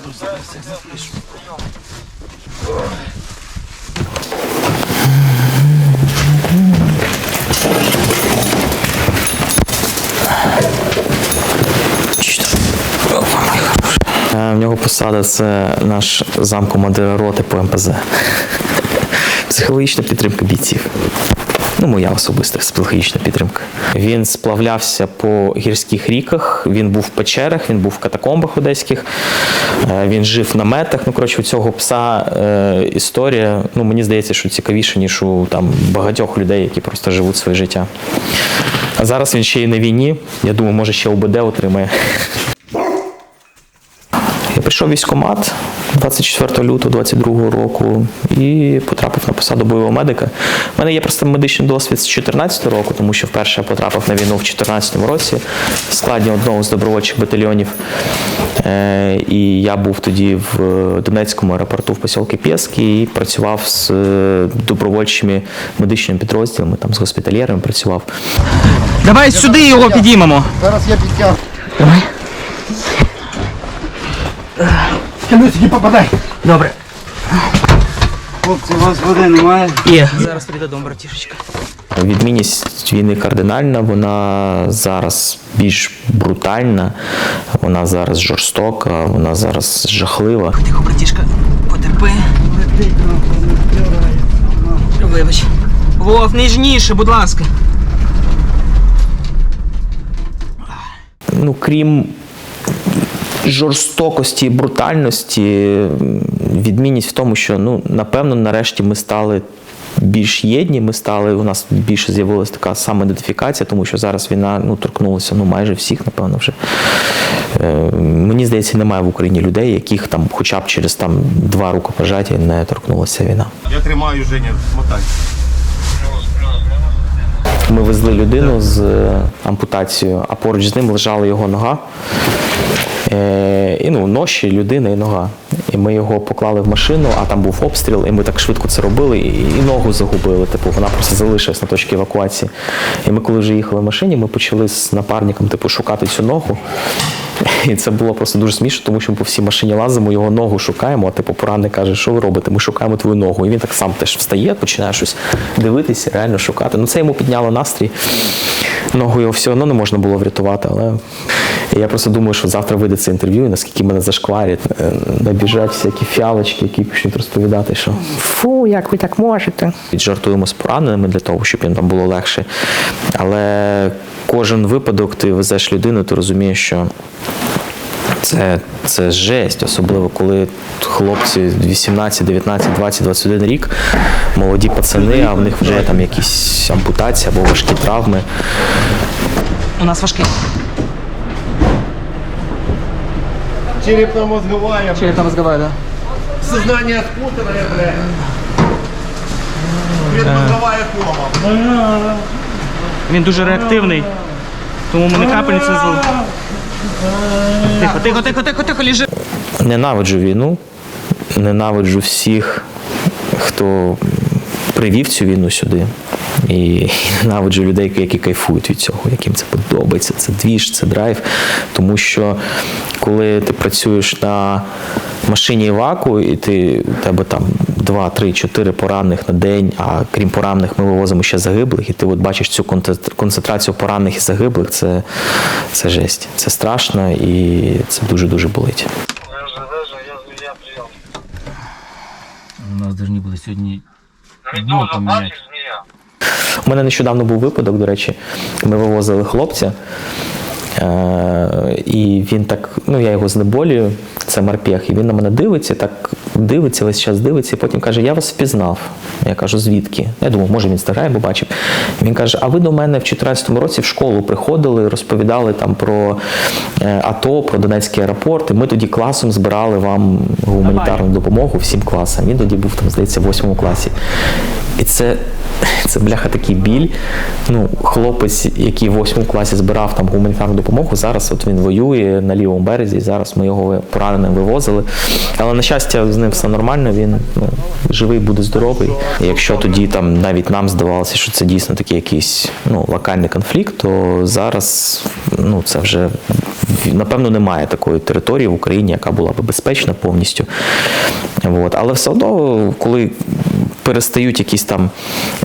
сяду, зараз все запишу. Е, В нього посада це наш замкомандира роти по МПЗ. Психологічна підтримка бійців. Ну, моя особиста психологічна підтримка. Він сплавлявся по гірських ріках, він був в печерах, він був в катакомбах одеських, е, він жив в наметах. Ну, коротше, у цього пса е, історія, ну, мені здається, що цікавіше, ніж у там, багатьох людей, які просто живуть своє життя. А зараз він ще й на війні. Я думаю, може ще УБД отримає. Я прийшов в військкомат 24 лютого 22 року і потрапив на посаду бойового медика. У мене є просто медичний досвід з 2014 року, тому що вперше я потрапив на війну в 2014 році в складі одного з добровольчих батальйонів. Е, І я був тоді в Донецькому аеропорту в посілки Пєски і працював з е, добровольчими медичними підрозділами, там з госпітальєрами працював. Давай сюди його підіймемо. Зараз я підтягну. Давай. Люсики, попадай. Добре. Хлопці, у вас води немає? Є. Зараз прийде дом, братішечка. Відмінність війни кардинальна, вона зараз більш брутальна, вона зараз жорстока, вона зараз жахлива. Тихо, братішка, потерпи. Вибач. Вов, ніжніше, будь ласка. Ну, крім жорстокості і брутальності, відмінність в тому, що ну, напевно, нарешті ми стали. Більш єдні, ми стали, у нас більше з'явилася така самоідентифікація, тому що зараз війна ну, торкнулася ну, майже всіх, напевно, вже. Е, мені здається, немає в Україні людей, яких там хоча б через там, два рукопожаття не торкнулася війна. Я тримаю Женя, мотай. Ми везли людину з е, ампутацією, а поруч з ним лежала його нога. Е, і ну, ноші, людина і нога. І ми його поклали в машину, а там був обстріл, і ми так швидко це робили, і, ногу загубили. Типу, вона просто залишилась на точці евакуації. І ми, коли вже їхали в машині, ми почали з напарником типу, шукати цю ногу. І це було просто дуже смішно, тому що ми по всій машині лазимо, його ногу шукаємо, а типу поранник каже, що ви робите? Ми шукаємо твою ногу. І він так сам теж встає, починає щось дивитися, реально шукати. Ну це йому підняло настрій. Ногу його все одно не можна було врятувати, але я просто думаю, що завтра вийде це інтерв'ю, і наскільки мене зашкварять, е, набіжать всякі фіалочки, які почнуть розповідати, що фу, як ви так можете. Жартуємо з пораненими для того, щоб їм там було легше. Але кожен випадок ти везеш людину, ти розумієш, що це, це жесть, особливо коли хлопці 18, 19, 20, 21 рік, молоді пацани, а в них вже там якісь ампутації або важкі травми. У нас важкий. Черепно-мозговая. Черепно мозговая, да? Сознание спутанное, бля. Предмозговая кома. Він дуже реактивний. Тому ми не капельницю не злили. Тихо, тихо, тихо, тихо, тихо, ліжи. Ненавиджу війну, ненавиджу всіх, хто привів цю війну сюди. І ненавиджу людей, які кайфують від цього, яким це подобається. Це двіж, це драйв. Тому що коли ти працюєш на машині Іваку, і ти у тебе там 2, 3, 4 поранених на день, а крім поранених, ми вивозимо ще загиблих, і ти от бачиш цю концентрацію поранених і загиблих, це, це жесть. Це страшно і це дуже-дуже болить. У нас повинні були сьогодні дно поміняти. У мене нещодавно був випадок, до речі, ми вивозили хлопця. Е, і він так, ну я його знеболюю, це морпех, і він на мене дивиться, так дивиться, весь час дивиться, і потім каже: Я вас впізнав. Я кажу, звідки? Я думав, може в інстаграмі побачив. Він каже: А ви до мене в 2014 році в школу приходили, розповідали там про е, АТО, про Донецький аеропорт. І ми тоді класом збирали вам гуманітарну допомогу всім класам. Він тоді був там, здається, в 8 класі. І це, це бляха такий біль. Ну, хлопець, який в 8 класі збирав там гуманітарну допомогу, зараз от він воює на лівому березі, і зараз ми його пораненим вивозили. Але на щастя, з ним все нормально, він ну, живий, буде здоровий. І якщо тоді там навіть нам здавалося, що це дійсно такий якийсь ну, локальний конфлікт, то зараз ну, це вже напевно, немає такої території в Україні, яка була б безпечна повністю. От. Але все одно, коли перестають якісь там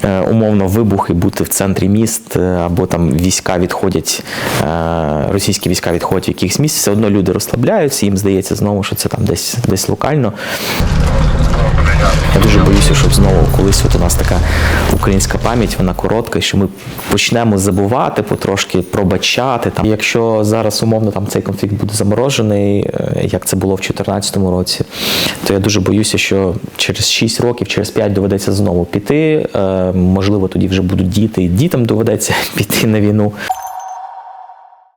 е, умовно вибухи бути в центрі міст, е, або там війська відходять, е, російські війська відходять в якихось місць, все одно люди розслабляються, їм здається знову, що це там десь, десь локально. Я дуже боюся, щоб знову колись от у нас така українська пам'ять, вона коротка, що ми почнемо забувати потрошки, пробачати. Там. Якщо зараз умовно там цей конфлікт буде заморожений, е, як це було в 2014 році, то я дуже боюся, що через 6 років, через 5 доведеться знову піти. Е, Можливо, тоді вже будуть діти, і дітям доведеться піти на війну.